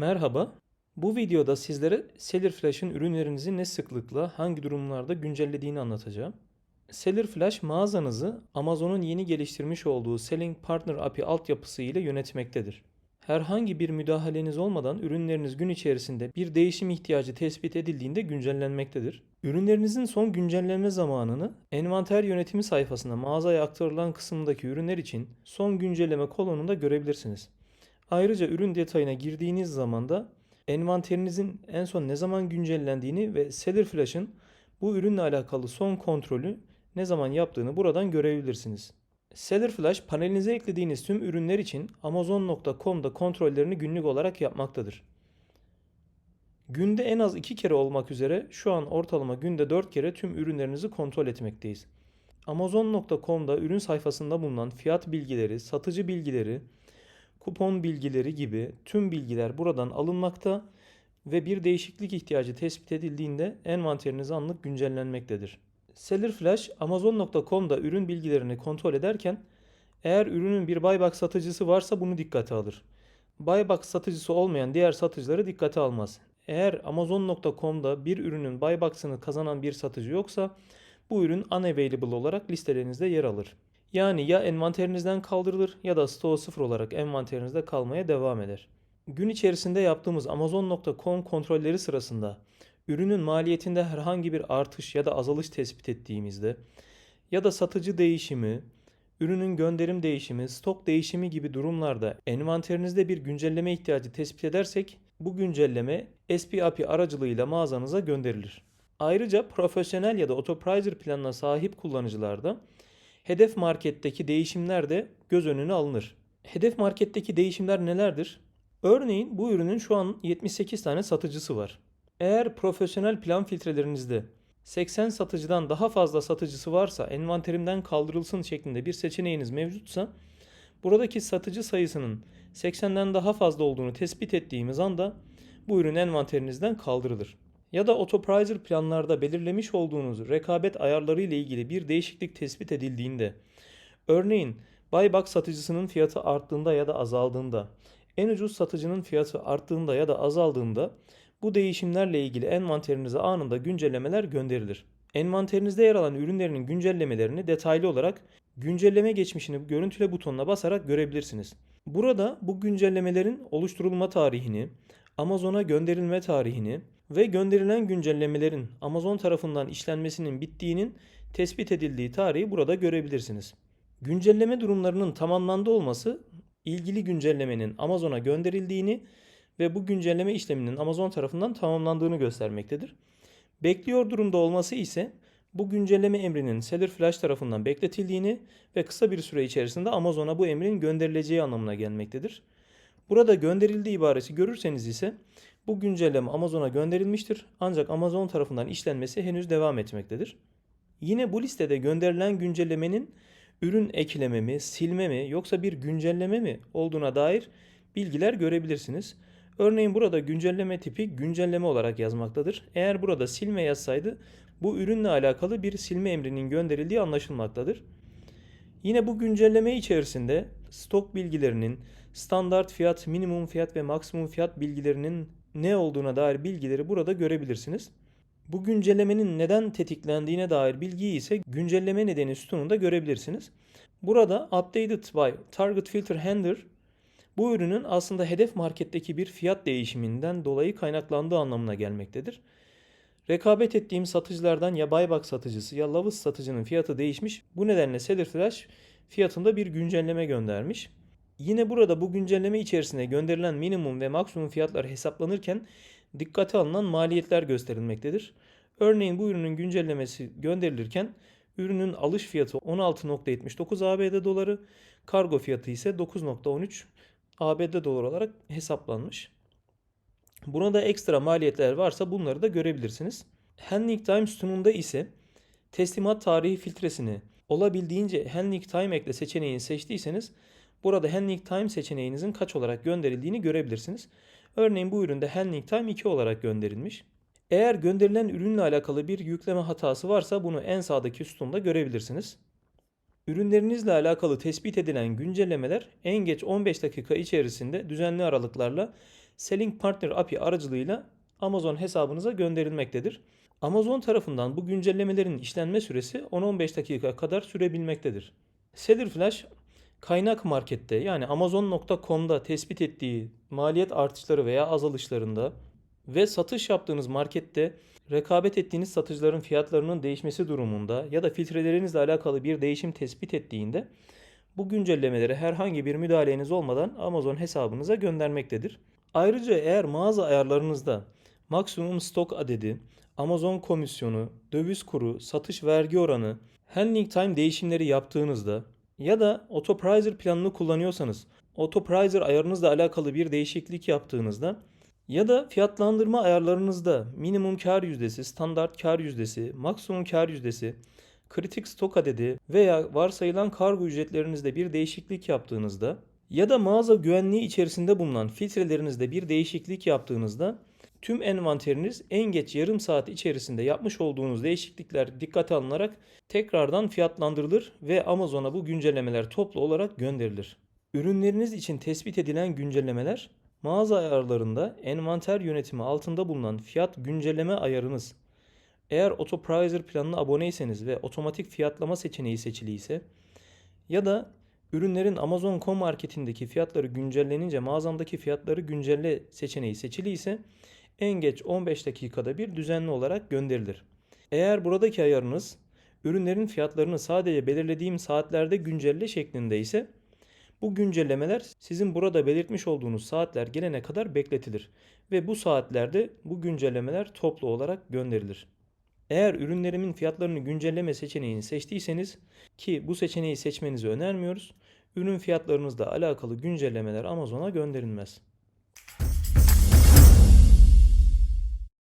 Merhaba. Bu videoda sizlere Seller Flash'ın ürünlerinizi ne sıklıkla hangi durumlarda güncellediğini anlatacağım. Seller Flash mağazanızı Amazon'un yeni geliştirmiş olduğu Selling Partner API altyapısı ile yönetmektedir. Herhangi bir müdahaleniz olmadan ürünleriniz gün içerisinde bir değişim ihtiyacı tespit edildiğinde güncellenmektedir. Ürünlerinizin son güncelleme zamanını envanter yönetimi sayfasında mağazaya aktarılan kısımdaki ürünler için son güncelleme kolonunda görebilirsiniz. Ayrıca ürün detayına girdiğiniz zaman da envanterinizin en son ne zaman güncellendiğini ve Seller Flash'ın bu ürünle alakalı son kontrolü ne zaman yaptığını buradan görebilirsiniz. Seller Flash panelinize eklediğiniz tüm ürünler için Amazon.com'da kontrollerini günlük olarak yapmaktadır. Günde en az 2 kere olmak üzere şu an ortalama günde 4 kere tüm ürünlerinizi kontrol etmekteyiz. Amazon.com'da ürün sayfasında bulunan fiyat bilgileri, satıcı bilgileri, kupon bilgileri gibi tüm bilgiler buradan alınmakta ve bir değişiklik ihtiyacı tespit edildiğinde envanteriniz anlık güncellenmektedir. Seller Flash Amazon.com'da ürün bilgilerini kontrol ederken eğer ürünün bir buybox satıcısı varsa bunu dikkate alır. Buybox satıcısı olmayan diğer satıcıları dikkate almaz. Eğer Amazon.com'da bir ürünün buybox'ını kazanan bir satıcı yoksa bu ürün unavailable olarak listelerinizde yer alır. Yani ya envanterinizden kaldırılır ya da stoğu sıfır olarak envanterinizde kalmaya devam eder. Gün içerisinde yaptığımız Amazon.com kontrolleri sırasında ürünün maliyetinde herhangi bir artış ya da azalış tespit ettiğimizde ya da satıcı değişimi, ürünün gönderim değişimi, stok değişimi gibi durumlarda envanterinizde bir güncelleme ihtiyacı tespit edersek bu güncelleme SPAPI aracılığıyla mağazanıza gönderilir. Ayrıca profesyonel ya da autopricer planına sahip kullanıcılarda hedef marketteki değişimler de göz önüne alınır. Hedef marketteki değişimler nelerdir? Örneğin bu ürünün şu an 78 tane satıcısı var. Eğer profesyonel plan filtrelerinizde 80 satıcıdan daha fazla satıcısı varsa envanterimden kaldırılsın şeklinde bir seçeneğiniz mevcutsa buradaki satıcı sayısının 80'den daha fazla olduğunu tespit ettiğimiz anda bu ürün envanterinizden kaldırılır. Ya da autopricer planlarda belirlemiş olduğunuz rekabet ayarları ile ilgili bir değişiklik tespit edildiğinde örneğin buybox satıcısının fiyatı arttığında ya da azaldığında en ucuz satıcının fiyatı arttığında ya da azaldığında bu değişimlerle ilgili envanterinize anında güncellemeler gönderilir. Envanterinizde yer alan ürünlerin güncellemelerini detaylı olarak güncelleme geçmişini görüntüle butonuna basarak görebilirsiniz. Burada bu güncellemelerin oluşturulma tarihini, Amazon'a gönderilme tarihini ve gönderilen güncellemelerin Amazon tarafından işlenmesinin bittiğinin tespit edildiği tarihi burada görebilirsiniz. Güncelleme durumlarının tamamlandı olması ilgili güncellemenin Amazon'a gönderildiğini ve bu güncelleme işleminin Amazon tarafından tamamlandığını göstermektedir. Bekliyor durumda olması ise bu güncelleme emrinin Seller Flash tarafından bekletildiğini ve kısa bir süre içerisinde Amazon'a bu emrin gönderileceği anlamına gelmektedir. Burada gönderildiği ibaresi görürseniz ise bu güncelleme Amazon'a gönderilmiştir ancak Amazon tarafından işlenmesi henüz devam etmektedir. Yine bu listede gönderilen güncellemenin ürün ekleme mi, silme mi yoksa bir güncelleme mi olduğuna dair bilgiler görebilirsiniz. Örneğin burada güncelleme tipi güncelleme olarak yazmaktadır. Eğer burada silme yazsaydı bu ürünle alakalı bir silme emrinin gönderildiği anlaşılmaktadır. Yine bu güncelleme içerisinde stok bilgilerinin, standart fiyat, minimum fiyat ve maksimum fiyat bilgilerinin ne olduğuna dair bilgileri burada görebilirsiniz. Bu güncellemenin neden tetiklendiğine dair bilgiyi ise güncelleme nedeni sütununda görebilirsiniz. Burada Updated by Target Filter Handler bu ürünün aslında hedef marketteki bir fiyat değişiminden dolayı kaynaklandığı anlamına gelmektedir. Rekabet ettiğim satıcılardan ya Buybox satıcısı ya Love's satıcının fiyatı değişmiş. Bu nedenle Seller Flash fiyatında bir güncelleme göndermiş. Yine burada bu güncelleme içerisinde gönderilen minimum ve maksimum fiyatlar hesaplanırken dikkate alınan maliyetler gösterilmektedir. Örneğin bu ürünün güncellemesi gönderilirken ürünün alış fiyatı 16.79 ABD doları, kargo fiyatı ise 9.13 ABD dolar olarak hesaplanmış. Buna da ekstra maliyetler varsa bunları da görebilirsiniz. Handling Time sütununda ise teslimat tarihi filtresini olabildiğince Handling Time ekle seçeneğini seçtiyseniz burada Handling Time seçeneğinizin kaç olarak gönderildiğini görebilirsiniz. Örneğin bu üründe Handling Time 2 olarak gönderilmiş. Eğer gönderilen ürünle alakalı bir yükleme hatası varsa bunu en sağdaki sütunda görebilirsiniz. Ürünlerinizle alakalı tespit edilen güncellemeler en geç 15 dakika içerisinde düzenli aralıklarla Selling Partner API aracılığıyla Amazon hesabınıza gönderilmektedir. Amazon tarafından bu güncellemelerin işlenme süresi 10-15 dakika kadar sürebilmektedir. Seller Flash kaynak markette yani amazon.com'da tespit ettiği maliyet artışları veya azalışlarında ve satış yaptığınız markette rekabet ettiğiniz satıcıların fiyatlarının değişmesi durumunda ya da filtrelerinizle alakalı bir değişim tespit ettiğinde bu güncellemeleri herhangi bir müdahaleniz olmadan Amazon hesabınıza göndermektedir. Ayrıca eğer mağaza ayarlarınızda maksimum stok adedi, Amazon komisyonu, döviz kuru, satış vergi oranı, handling time değişimleri yaptığınızda ya da autopricer planını kullanıyorsanız autopricer ayarınızla alakalı bir değişiklik yaptığınızda ya da fiyatlandırma ayarlarınızda minimum kar yüzdesi, standart kar yüzdesi, maksimum kar yüzdesi, kritik stok adedi veya varsayılan kargo ücretlerinizde bir değişiklik yaptığınızda ya da mağaza güvenliği içerisinde bulunan filtrelerinizde bir değişiklik yaptığınızda tüm envanteriniz en geç yarım saat içerisinde yapmış olduğunuz değişiklikler dikkate alınarak tekrardan fiyatlandırılır ve Amazon'a bu güncellemeler toplu olarak gönderilir. Ürünleriniz için tespit edilen güncellemeler mağaza ayarlarında envanter yönetimi altında bulunan fiyat güncelleme ayarınız eğer Autopricer planına aboneyseniz ve otomatik fiyatlama seçeneği seçiliyse ya da ürünlerin Amazon.com marketindeki fiyatları güncellenince mağazamdaki fiyatları güncelle seçeneği seçiliyse en geç 15 dakikada bir düzenli olarak gönderilir. Eğer buradaki ayarınız ürünlerin fiyatlarını sadece belirlediğim saatlerde güncelle şeklinde ise bu güncellemeler sizin burada belirtmiş olduğunuz saatler gelene kadar bekletilir ve bu saatlerde bu güncellemeler toplu olarak gönderilir. Eğer ürünlerimin fiyatlarını güncelleme seçeneğini seçtiyseniz ki bu seçeneği seçmenizi önermiyoruz, ürün fiyatlarınızla alakalı güncellemeler Amazon'a gönderilmez.